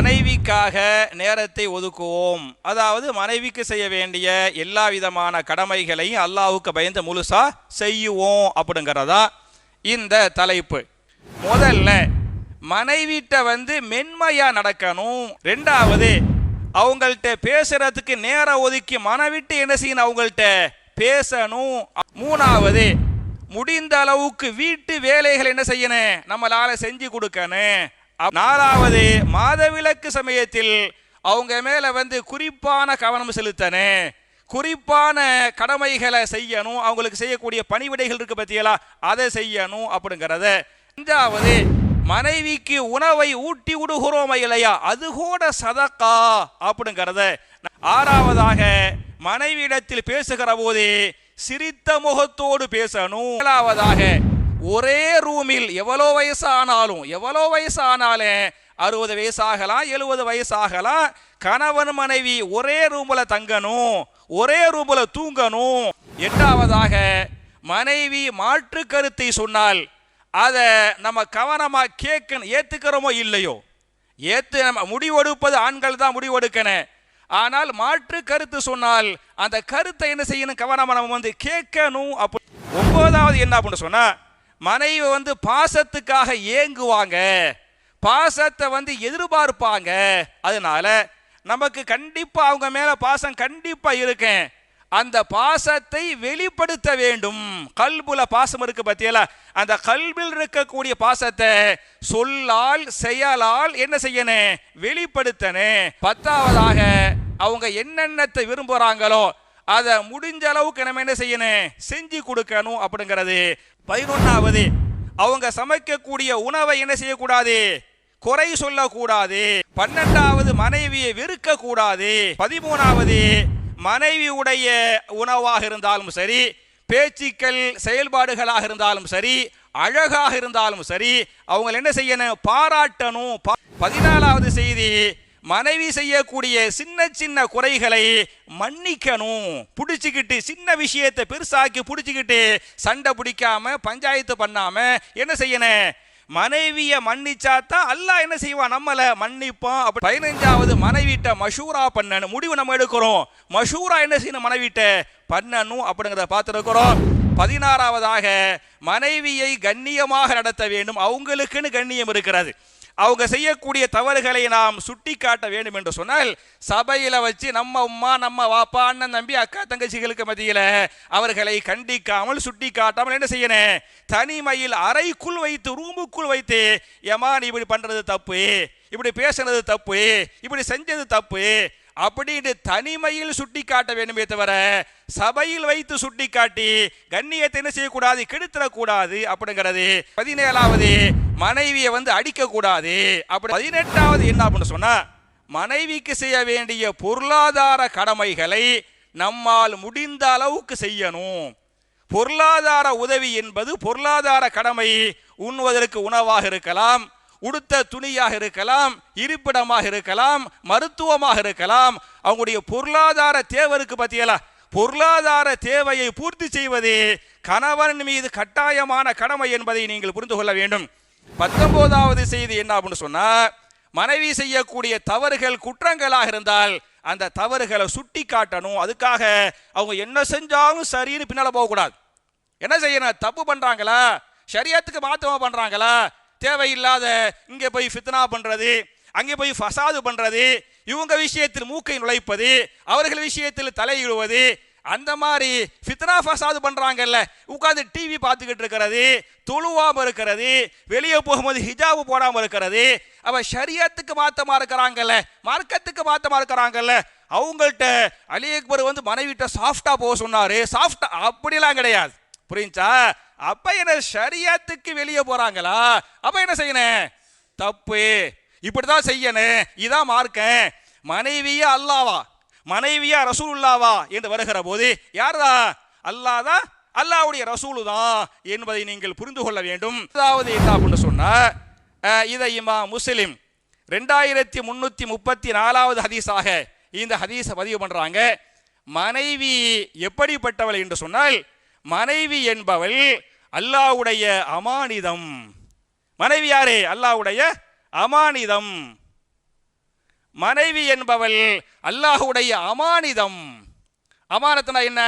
மனைவிக்காக நேரத்தை ஒதுக்குவோம். அதாவது மனைவிக்கு செய்ய வேண்டிய எல்லா விதமான கடமைகளையும் அல்லாவுக்கு பயந்து முழுசா செய்யுவோம் அப்படிங்கிறதா இந்த தலைப்பு. முதல்ல மனைவிட்ட வந்து மென்மையா நடக்கணும். ரெண்டாவது அவங்கள்ட்ட பேசுறதுக்கு நேரம் ஒதுக்கி மனவிட்டு என்ன செய்யணும் அவங்கள்ட்ட? பேசணும். மூணாவது முடிந்த அளவுக்கு வீட்டு வேலைகள் என்ன செய்யணும்? நம்மளால செஞ்சு கொடுக்கணும். நாலாவது மாதவிலக்கு சமயத்தில் அவங்க மேல வந்து குறிப்பான கவனம் செலுத்தணும் குறிப்பான கடமைகளை செய்யணும். அவங்களுக்கு செய்யக்கூடிய பணிவிடைகள் இருக்கு பத்தியலா அதை செய்யணும் அப்படிங்கிறத. அஞ்சாவது மனைவிக்கு உணவை ஊட்டி விடுகிறோமா இல்லையா? அது கூட சதக்கா அப்படிங்கிறத. ஆறாவதாக மனைவியிடத்தில் பேசுகிற போது சிரித்த முகத்தோடு பேசணும். ஏழாவதாக ஒரே ரூமில் எவ்வளோ வயசானாலும் எவ்வளோ வயசானாலும் அறுபது வயசாகலாம் எழுபது வயசாகலாம். கணவன் மனைவி ஒரே ரூமில் தங்கணும் ஒரே ரூமில் தூங்கணும். எட்டாவதாக மனைவி மாற்று கருத்தை சொன்னால் அதை நம்ம கவனமாக கேட்கணும் ஏற்றுக்கிறோமோ இல்லையோ? ஏற்று நம்ம முடிவெடுப்பது ஆண்கள் தான் முடிவெடுக்கணும். ஆனால் மாற்று கருத்து சொன்னால் அந்த கருத்தை என்ன செய்யணும்? கவனமாக நம்ம வந்து கேட்கணும். அப்படி ஒன்பதாவது என்ன அப்படின்னு சொன்னால் மனைவி வந்து பாசத்துக்காக ஏங்குவாங்க. பாசத்தை வந்து எதிர்பார்ப்பாங்க. அதனால நமக்கு கண்டிப்பாக அவங்க மேலே பாசம் கண்டிப்பாக இருக்கேன் அந்த பாசத்தை வெளிப்படுத்த வேண்டும். கல்புல பாசம் இருக்கு பத்தியல? அந்த கல்பில் இருக்கக்கூடிய பாசத்தை சொல்லால் செயலால் என்ன செய்யணும் வெளிப்படுத்தணும் பத்தாவதாக அவங்க என்னென்னத்தை விரும்புகிறாங்களோ அதை முடிஞ்ச அளவுக்கு நம்ம என்ன செய்யணும் செஞ்சு கொடுக்கணும் அப்படிங்கிறது. பதினொன்னாவது அவங்க சமைக்கக்கூடிய உணவை என்ன செய்யக்கூடாது? குறை சொல்லக்கூடாது. பன்னெண்டாவது மனைவியை வெறுக்க கூடாது பதிமூணாவது மனைவியுடைய உணவாக இருந்தாலும் சரி பேச்சுக்கள் செயல்பாடுகளாக இருந்தாலும் சரி அழகாக இருந்தாலும் சரி அவங்களை என்ன செய்யணும்? பாராட்டணும். பதினாலாவது செய்தி மனைவி செய்யக்கூடிய சின்ன சின்ன குறைகளை மன்னிக்கணும். பிடிச்சிக்கிட்டு சின்ன விஷயத்தை பெருசாக்கி பிடிச்சிக்கிட்டு சண்டை பிடிக்காம பஞ்சாயத்து பண்ணாம என்ன செய்யணும்? மனைவியை மன்னிச்சாதான் அல்லாஹ் என்ன செய்வான்? நம்மளை மன்னிப்பான். அப்படி பதினஞ்சாவது மனைவிட்ட மஷூரா பண்ணணும். முடிவு நம்ம எடுக்கிறோம். மஷூரா என்ன செய்யணும் மனைவிட்ட? பண்ணணும் அப்படிங்கிறத பார்த்துருக்கிறோம். பதினாறாவதாக மனைவியை கண்ணியமாக நடத்த வேண்டும். அவங்களுக்குன்னு கண்ணியம் இருக்கிறது. அவங்க செய்யக்கூடிய தவறுகளை நாம் சுட்டி காட்ட வேண்டும் என்று சொன்னால் சபையில் வச்சு நம்ம உம்மா நம்ம வாப்பா அண்ணன் தம்பி அக்கா தங்கச்சிகளுக்கு மத்தியில் அவர்களை கண்டிக்காமல் சுட்டி காட்டாமல் என்ன செய்யணும்? தனிமையில் அறைக்குள் வைத்து ரூமுக்குள் வைத்து ஏமா நீ இப்படி பண்ணுறது தப்பு? இப்படி பேசுனது தப்பு? இப்படி செஞ்சது தப்பு? அப்படின்னு தனிமையில் சுட்டி காட்ட வேண்டுமே தவிர சபையில் வைத்து சுட்டி காட்டி கண்ணியத்தை என்ன செய்யக்கூடாது? கெடுத்துடக்கூடாது அப்படிங்கிறது. பதினேழாவது மனைவியை வந்து அடிக்கக்கூடாது அப்படி. பதினெட்டாவது என்ன அப்படின்னு சொன்னால் மனைவிக்கு செய்ய வேண்டிய பொருளாதார கடமைகளை நம்மால் முடிந்த அளவுக்கு செய்யணும். பொருளாதார உதவி என்பது பொருளாதார கடமை உண்ணுவதற்கு உணவாக இருக்கலாம். உடுத்த துணியாக இருக்கலாம் இருப்பிடமாக இருக்கலாம் மருத்துவமாக இருக்கலாம். அவங்களுடைய பொருளாதார தேவருக்கு பத்தியலா? பொருளாதார தேவையை பூர்த்தி செய்வதே கணவன் மீது கட்டாயமான கடமை என்பதை நீங்கள் புரிந்து கொள்ள வேண்டும். பத்தொன்பதாவது செய்தி என்ன அப்படின்னு சொன்னா மனைவி செய்யக்கூடிய தவறுகள் குற்றங்களாக இருந்தால் அந்த தவறுகளை சுட்டி காட்டணும் அதுக்காக அவங்க என்ன செஞ்சாலும் சரின்னு பின்னால போகக்கூடாது. என்ன செய்யணும்? தப்பு பண்றாங்களா? சரியத்துக்கு மாத்தமா பண்றாங்களா? தேவையில்லாத இங்கே போய் ஃபித்னா பண்ணுறது அங்கே போய் ஃபசாது பண்ணுறது இவங்க விஷயத்தில் மூக்கை நுழைப்பது அவர்கள் விஷயத்தில் தலையிடுவது அந்த மாதிரி ஃபித்னா ஃபசாது பண்ணுறாங்கல்ல உட்காந்து டிவி பார்த்துக்கிட்டு இருக்கிறது தொழுவாம இருக்கிறது வெளியே போகும்போது ஹிஜாபு போடாமல் இருக்கிறது அவள் ஷரியத்துக்கு மாற்றமாக இருக்கிறாங்கல்ல மார்க்கத்துக்கு மாற்றமாக இருக்கிறாங்கல்ல அவங்கள்ட்ட அலி அக்பர் வந்து மனைவிட்ட சாஃப்டாக போக சொன்னார் சாஃப்டா அப்படிலாம் கிடையாது. புரிஞ்சா? அப்ப என்ன ஷரியத்துக்கு வெளியே போறாங்களா? அப்ப என்ன செய்யணும் தப்பு. இப்படிதான் செய்யணும் இதான் மார்க்கேன் மனைவியா அல்லாவா? மனைவியா ரசூலுல்லாவா? என்று வருகிற போது யாரா அல்லாதா? அல்லாவுடைய ரசூலு தான் என்பதை நீங்கள் புரிந்து கொள்ள வேண்டும். அதாவது என்ன அப்படின்னு சொன்னா இதை இமா முஸ்லிம் ரெண்டாயிரத்தி முன்னூத்தி முப்பத்தி நாலாவது ஹதீஸாக இந்த ஹதீஸை பதிவு பண்றாங்க. மனைவி எப்படிப்பட்டவள் என்று சொன்னால் மனைவி என்பவள் அல்லாஹ்வுடைய அமானிதம். மனைவி யாரே? அல்லாஹ்வுடைய அமானிதம். மனைவி என்பவள் அல்லாஹ்வுடைய அமானிதம். அமானத்துனா என்ன?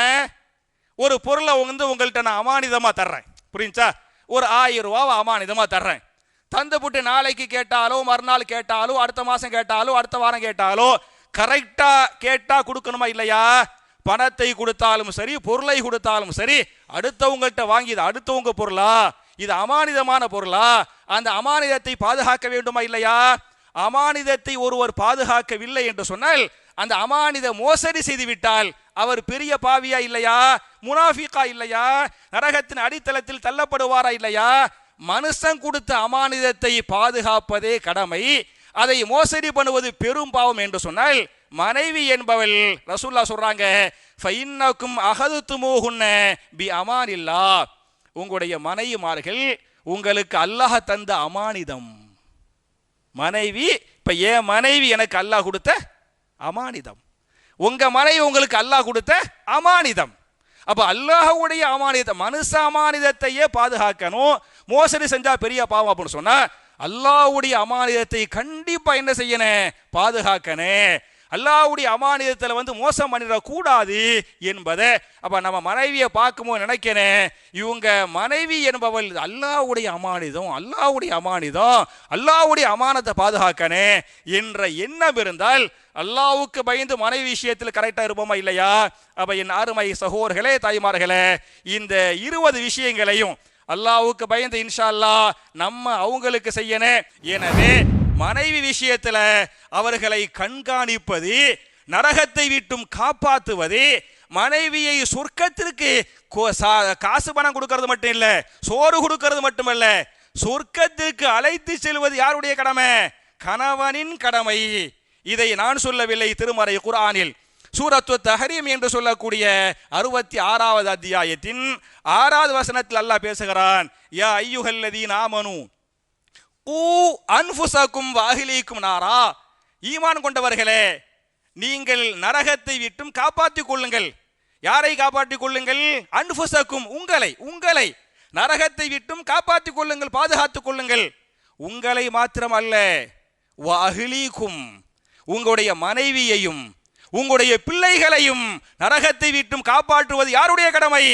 ஒரு பொருளை வந்து உங்கள்கிட்ட நான் அமானிதமா தர்றேன். புரிஞ்சா? ஒரு ஆயிரம் ரூபாவை அமானிதமா தர்றேன். தந்துபுட்டு நாளைக்கு கேட்டாலோ மறுநாள் கேட்டாலோ அடுத்த மாசம் கேட்டாலோ அடுத்த வாரம் கேட்டாலோ கரெக்டா கேட்டா கொடுக்கணுமா இல்லையா? பணத்தை கொடுத்தாலும் சரி பொருளை கொடுத்தாலும் சரி அடுத்தவங்கள்ட்ட வாங்கி இது அடுத்தவங்க பொருளா? இது அமானிதமான பொருளா? அந்த அமானிதத்தை பாதுகாக்க வேண்டுமா இல்லையா? அமானிதத்தை ஒருவர் பாதுகாக்கவில்லை என்று சொன்னால் அந்த அமானித மோசடி செய்துவிட்டால் அவர் பெரிய பாவியா இல்லையா? முனாஃபிகா இல்லையா? நரகத்தின் அடித்தளத்தில் தள்ளப்படுவாரா இல்லையா? மனுஷன் கொடுத்த அமானிதத்தை பாதுகாப்பதே கடமை. அதை மோசடி பண்ணுவது பெரும் பாவம் என்று சொன்னால் மனைவி என்பவள் ரசூல்லா சொல்றாங்க ஃபைன்னக்கும் அகதுத்துமோகுன்ன பி அமானில்லா உங்களுடைய மனைவிமார்கள் உங்களுக்கு அல்லாஹ் தந்த அமானிதம். மனைவி இப்ப என் மனைவி எனக்கு அல்லாஹ் கொடுத்த அமானிதம். உங்க மனைவி உங்களுக்கு அல்லாஹ் கொடுத்த அமானிதம். அப்ப அல்லாஹ்வுடைய அமானிதம் மனுஷ அமானிதத்தையே பாதுகாக்கணும். மோசடி செஞ்சா பெரிய பாவம் அப்படின்னு சொன்னா அல்லாஹ்வுடைய அமானிதத்தை கண்டிப்பா என்ன செய்யணும்? பாதுகாக்கணும். அல்லாவுடைய அமானிதத்தில் வந்து மோசம் பண்ணிடக்கூடாது என்பதை அப்போ நம்ம மனைவியை பார்க்கும்போது நினைக்கிறேன் இவங்க மனைவி என்பவள் அல்லாஹ்வுடைய அமானிதம் அல்லாவுடைய அமானிதம் அல்லாஹ்வுடைய அமானத்தை பாதுகாக்கணே என்ற எண்ணம் இருந்தால் அல்லாவுக்கு பயந்து மனைவி விஷயத்தில் கரெக்டாக இருப்போமா இல்லையா? அப்போ என் அருமை சகோதரர்களே தாய்மார்களே இந்த இருபது விஷயங்களையும் அல்லாவுக்கு பயந்து இன்ஷா அல்லா நம்ம அவங்களுக்கு செய்யணும் எனவே மனைவி விஷயத்துல அவர்களை கண்காணிப்பது நரகத்தை விட்டும் காப்பாற்றுவது மனைவியை சொர்க்கத்திற்கு கோ- சா- காசு பணம் கொடுக்கறது மட்டும் இல்ல சோறு கொடுக்கறது மட்டுமல்ல சொர்க்கத்திற்கு அழைத்து செல்வது யாருடைய கடமை? கணவனின் கடமை. இதை நான் சொல்லவில்லை திருமறை குர்ஆனில். சூரத்து தஹரீம் என்று சொல்லக்கூடிய அறுபத்தி ஆறாவது அத்தியாயத்தின் ஆறாவது வசனத்தில் அல்லாஹ் பேசுகிறான் யா ஐயுகல்லதீன் ஆமனு கூ அன்புசாக்கும் வாகிலிக்கும் நாரா. ஈமான் கொண்டவர்களே நீங்கள் நரகத்தை விட்டும் காப்பாற்றிக் கொள்ளுங்கள். யாரை காப்பாற்றிக் கொள்ளுங்கள்? அன்புசாக்கும் உங்களை உங்களை நரகத்தை விட்டும் காப்பாற்றிக் கொள்ளுங்கள் பாதுகாத்துக் கொள்ளுங்கள். உங்களை மாத்திரமல்ல வாகிலிக்கும் உங்களுடைய மனைவியையும் உங்களுடைய பிள்ளைகளையும் நரகத்தை விட்டும் காப்பாற்றுவது யாருடைய கடமை?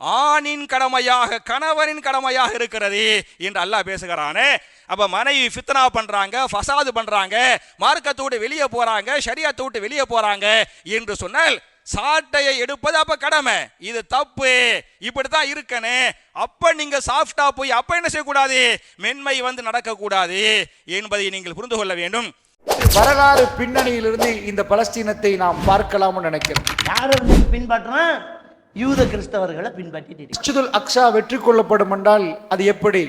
ஆணின் கடமையாக கணவனின் கடமையாக இருக்கிறது என்று அல்லாஹ் பேசுகிறானே. அப்ப மனைவி ஃபித்னா பண்றாங்க ஃபசாது பண்றாங்க மார்க்கத்தை விட்டு வெளியே போறாங்க ஷரியத்தை விட்டு வெளியே போறாங்க என்று சொன்னால் சாட்டையை எடுப்பது அப்ப கடமை. இது தப்பு. இப்படித்தான் இருக்கனே. அப்ப நீங்க சாஃப்டா போய் அப்ப என்ன செய்யக்கூடாது? மென்மை வந்து நடக்கக்கூடாது என்பதை நீங்கள் புரிந்து கொள்ள வேண்டும். வரலாறு பின்னணியிலிருந்து இந்த பலஸ்தீனத்தை நாம் பார்க்கலாம்னு நினைக்கிறேன். யாரை வந்து பின்பற்றுறான் யூத கிறிஸ்தவர்களை பின்பற்றிட்டு இருக்கு. அக்ஷா வெற்றி கொள்ளப்படும் என்றால் அது எப்படி